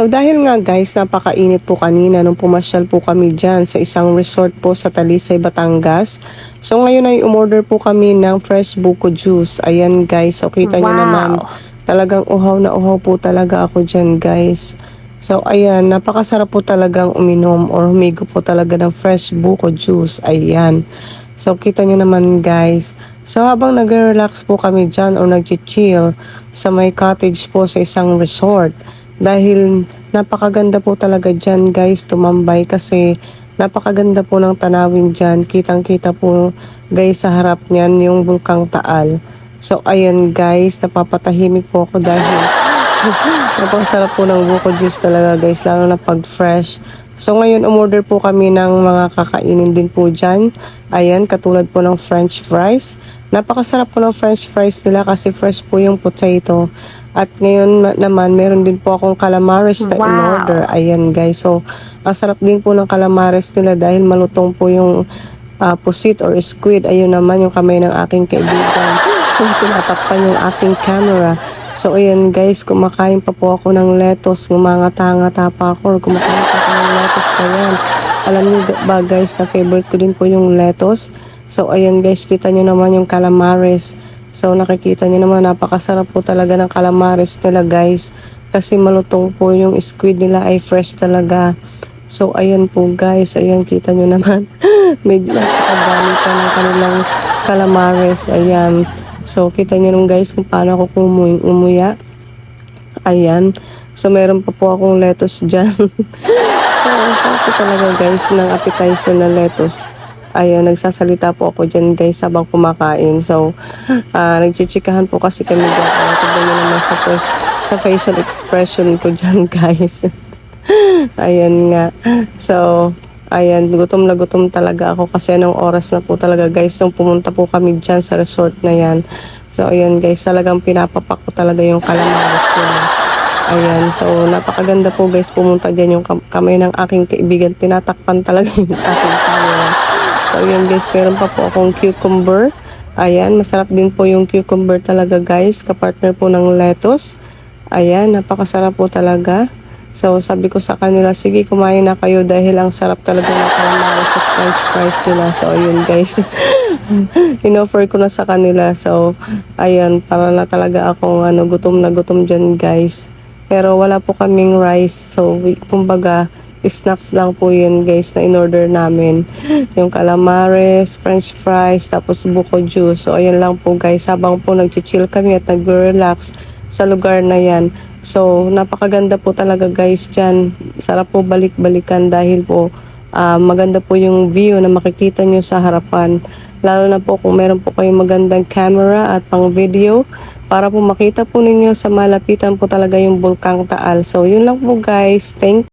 So dahil nga guys, napakainit po kanina nung pumasyal po kami dyan sa isang resort po sa Talisay, Batangas. So ngayon ay umorder po kami ng fresh buko juice. Ayan guys, so kita nyo Wow. naman. Talagang uhaw na uhaw po talaga ako dyan guys. So ayan, napakasarap po talagang uminom or humigo po talaga ng fresh buko juice. Ayan. So kita nyo naman guys. So habang nag-relax po kami dyan or nag-chill sa may cottage po sa isang resort. Dahil napakaganda po talaga dyan guys tumambay kasi napakaganda po ng tanawin dyan. Kitang kita po guys sa harap niyan yung bulkang taal. So ayan guys, napapatahimik po ako dahil napakasarap po ng buko juice talaga guys, lalo na pag fresh. So ngayon umorder po kami ng mga kakainin din po dyan. Ayan, katulad po ng french fries. Napakasarap po ng french fries nila kasi fresh po yung potato. At ngayon ma- naman, meron din po akong calamares na Wow. in-order. Ayan guys, so ang sarap din po ng calamares nila dahil malutong po yung ah, pusit or squid. Ayun naman yung kamay ng aking kaibigan. Kung tinatakpan yung aking camera. So ayan guys, kumakain pa po ako ng lettuce, ngumangata-ngata pa ako or kumakain pa ako ng lettuce pa yan. Alam niyo ba guys na favorite ko din po yung lettuce. So ayan guys, kita nyo naman yung calamares. So nakikita nyo naman napakasarap po talaga ng calamares nila guys. Kasi malutong po yung squid nila ay fresh talaga. So ayan po guys, ayan kita nyo naman. Medyo napakadami pa ng kanilang calamares. Ayan. So kita nyo naman guys kung paano ako kumuy umuya. Ayan. So meron pa po akong lettuce dyan. so ang sarap talaga guys ng appetizer na lettuce. Ayan, nagsasalita po ako dyan guys habang kumakain. So, ah nagchichikahan po kasi kami dyan. Kaya tignan nyo naman sa, first, sa facial expression ko dyan guys. Ayan nga. So, ayan, gutom na gutom talaga ako kasi anong oras na po talaga guys nung pumunta po kami dyan sa resort na yan. So, ayan guys, talagang pinapapak ko talaga yung calamares nila. Ayan, so napakaganda po guys pumunta dyan yung kam- kamay ng aking kaibigan. Tinatakpan talaga yung aking camera. So, ayan guys, meron pa po akong cucumber. Ayan, masarap din po yung cucumber talaga guys, kapartner po ng lettuce. Ayan, napakasarap po talaga. So, sabi ko sa kanila, sige, kumain na kayo dahil ang sarap talaga ng calamares at french fries nila. So, ayun guys. Inoffer ko na sa kanila. So, ayan, para na talaga akong ano, gutom na gutom dyan guys. Pero wala po kaming rice. So, kumbaga, snacks lang po yun guys na in-order namin. Yung calamares, french fries, tapos buko juice. So, ayan lang po guys. Habang po nag-chill kami at nag-relax sa lugar na yan. So, napakaganda po talaga guys dyan. Sarap po balik-balikan dahil po ah, maganda po yung view na makikita nyo sa harapan. Lalo na po kung meron po kayong magandang camera at pang video para po makita po ninyo sa malapitan po talaga yung Bulkang Taal. So, yun lang po guys. Thank